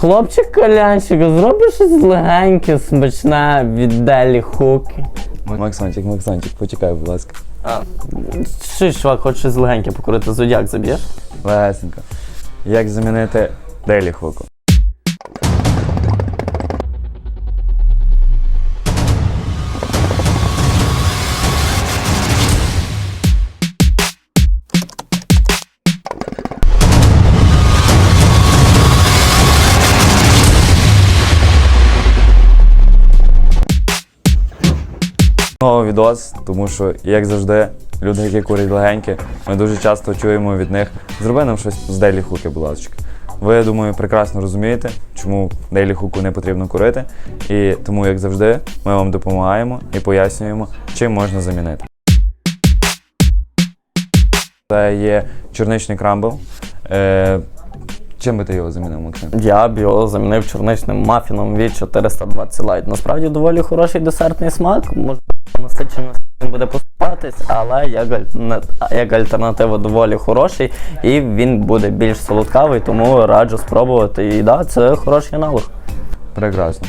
Хлопчик колянчик, зробиш щось легеньке, смачне від Делі Хуки. Максончик, Максантик, почекай, будь ласка. Що, чувак, хочеш щось легеньке покурити, зодяк заб'єш? Лесенько. Як замінити Делі Хуку? Новий відос, тому що, як завжди, люди, які курять легенькі, ми дуже часто чуємо від них зроби нам щось з Дейлі Хуки, будь ласка. Ви, я думаю, прекрасно розумієте, чому Дейлі Хуку не потрібно курити. І тому, як завжди, ми вам допомагаємо і пояснюємо, чим можна замінити. Це є чорничний крамбл. Чим би ти його замінив, Максим? Я б його замінив чорничним мафіном від 420 Light. Насправді доволі хороший десертний смак. Може насичено буде поступатись, але як, альтерна- як альтернатива доволі хороший і він буде більш солодкавий, тому раджу спробувати. І да, це хороший аналог. Прекрасно.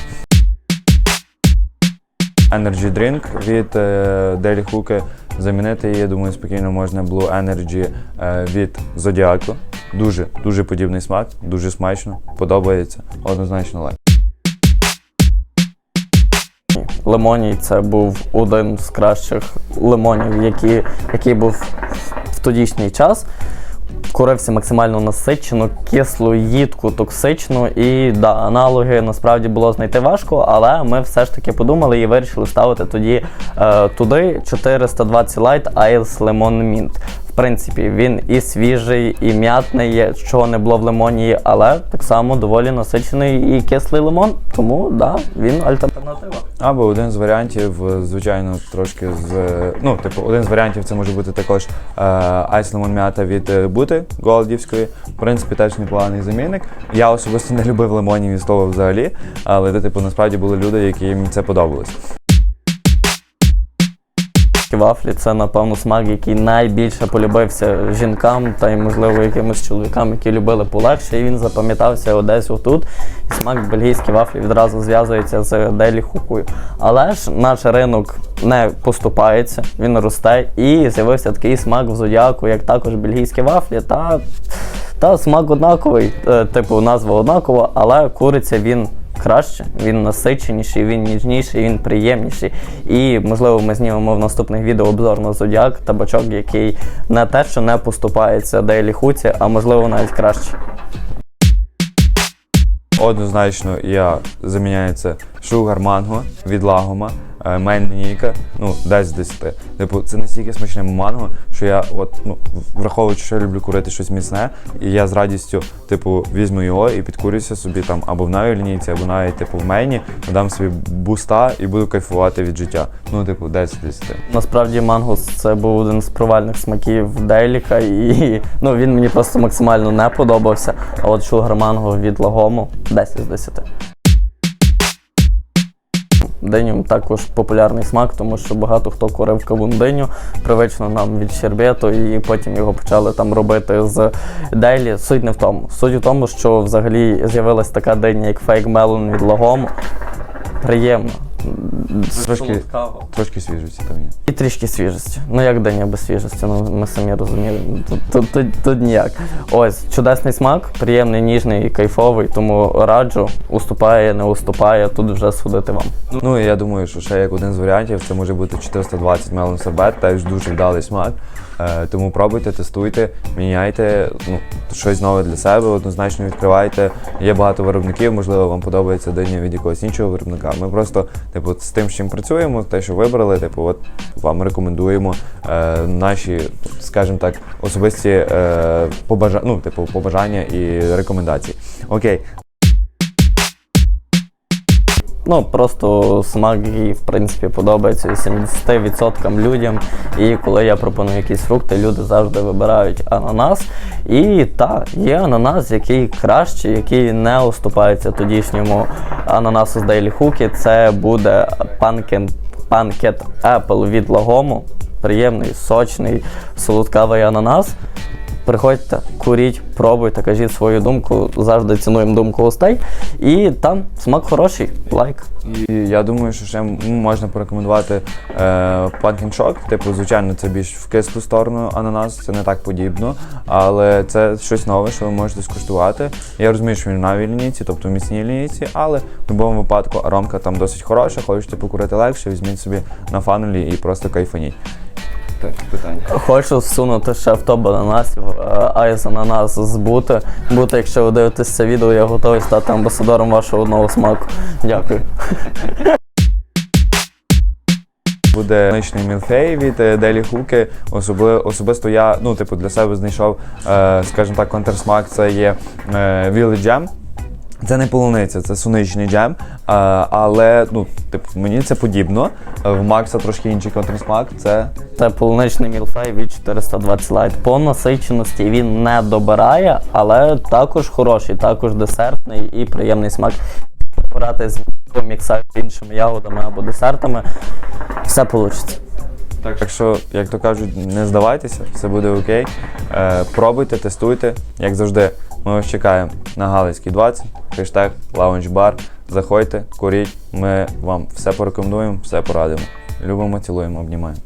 Energy Drink від е, Делі Хуки. Замінити її, думаю, спокійно можна Blue Energy е, від Зодіаку. Дуже, дуже подібний смак, дуже смачно, подобається, однозначно лайк. Лимоній це був один з кращих лимонів, які, який був в тодішній час. Курився максимально насичено, кислу, їдку, токсичну. І да, аналоги насправді було знайти важко, але ми все ж таки подумали і вирішили ставити тоді е, туди 420 Light Ice Lemon Mint. В принципі, він і свіжий, і м'ятний, чого не було в лимоні, але так само доволі насичений і кислий лимон. Тому да, він альтернатива. Або один з варіантів, е, звичайно, трошки з. е, Ну, типу, один з варіантів це може бути також е, Ice Lemon м'ята від е, Бути Голдівської. В принципі, теж непоганий замінник. Я особисто не любив лимонів і слова взагалі, але типу, насправді були люди, яким це подобалось. Вафлі це, напевно, смак, який найбільше полюбився жінкам та й, можливо, якимось чоловікам, які любили полегше, і він запам'ятався одесь отут. І смак бельгійські вафлі відразу зв'язується з делі хукою. Але ж наш ринок не поступається, він росте, і з'явився такий смак в зодіаку, як також бельгійські вафлі. Та, та смак однаковий, е, типу назва однакова, але куриця він краще, він насиченіший, він ніжніший, він приємніший. І можливо ми знімемо в наступних відео обзор на зодіак, табачок, який не те, що не поступається Дейлі Хуці, а можливо навіть краще. Однозначно я заміняю це Sugar Mango від Лагома, е, мейн лінійка, ну, 10 з 10. Типу, це настільки смачне манго, що я, от, ну, враховуючи, що я люблю курити щось міцне, і я з радістю, типу, візьму його і підкурюся собі там або в новій лінійці, або навіть типу в мейні, дам собі буста і буду кайфувати від життя. Ну, типу, 10 з 10. Насправді мангус це був один з провальних смаків Дейліка, і ну, він мені просто максимально не подобався. А от шугар манго від Лагому 10 з 10. Диню також популярний смак, тому що багато хто курив кавун диню, привично нам від щербету, і потім його почали там робити з дейлі. Суть не в тому. Суть в тому, що взагалі з'явилась така диня, як фейк мелон від лагом. Приємно. Трошки, Солодкаво. трошки свіжості там є. Трішки свіжості. Ну як день без свіжості, ну ми самі розуміємо. Тут, тут, тут, тут ніяк. Ось, чудесний смак, приємний, ніжний і кайфовий, тому раджу, уступає, не уступає, тут вже судити вам. Ну і я думаю, що ще як один з варіантів це може бути 420 мелон сербет, теж дуже вдалий смак. Е, тому пробуйте, тестуйте, міняйте ну, щось нове для себе, однозначно відкривайте. Є багато виробників, можливо, вам подобається диня від якогось іншого виробника. Ми просто, типу, з тим, з чим працюємо, те, що вибрали, типу, от вам рекомендуємо е, наші, скажімо так, особисті е, побажа... ну, типу, побажання і рекомендації. Окей, Ну, просто смак, який, в принципі, подобається 80% людям. І коли я пропоную якісь фрукти, люди завжди вибирають ананас. І так, є ананас, який кращий, який не уступається тодішньому ананасу з Daily Hook. Це буде панкен, панкет Apple від Лагому. Приємний, сочний, солодкавий ананас. Приходьте, куріть, пробуйте, кажіть свою думку. Завжди цінуємо думку гостей. І там смак хороший, лайк. І я думаю, що ще можна порекомендувати е, Pumpkin Shock. Типу, звичайно, це більш в кислу сторону ананас, це не так подібно, але це щось нове, що ви можете скуштувати. Я розумію, що він новій лінійці, тобто в міцній лінійці, але в будь-якому випадку аромка там досить хороша, хочете покурити легше, візьміть собі на фанелі і просто кайфаніть. Питання. Хочу всунути ще в топ ананасів, е, айс ананас збути. Бути, якщо ви дивитесь це відео, я готовий стати амбасадором вашого одного смаку. Дякую. Буде нічний мілфей від е, Делі Хуки. Особи, особисто я ну, типу, для себе знайшов, е, скажімо так, контрсмак. Це є е, Village Jam. Це не полуниця, це суничний джем. Але ну, типу, мені це подібно. В Макса трошки інший контрсмак. Це Це полуничний мілфей від 420 Lite. По насиченості він не добирає, але також хороший, також десертний і приємний смак. Брати з мікса з іншими ягодами або десертами, все вийде. так що, як то кажуть, не здавайтеся, все буде окей. Е, пробуйте, тестуйте. Як завжди, ми вас чекаємо на Галицькій 20, хештег лаунж-бар. Заходьте, куріть, ми вам все порекомендуємо, все порадимо. Любимо, цілуємо, обнімаємо.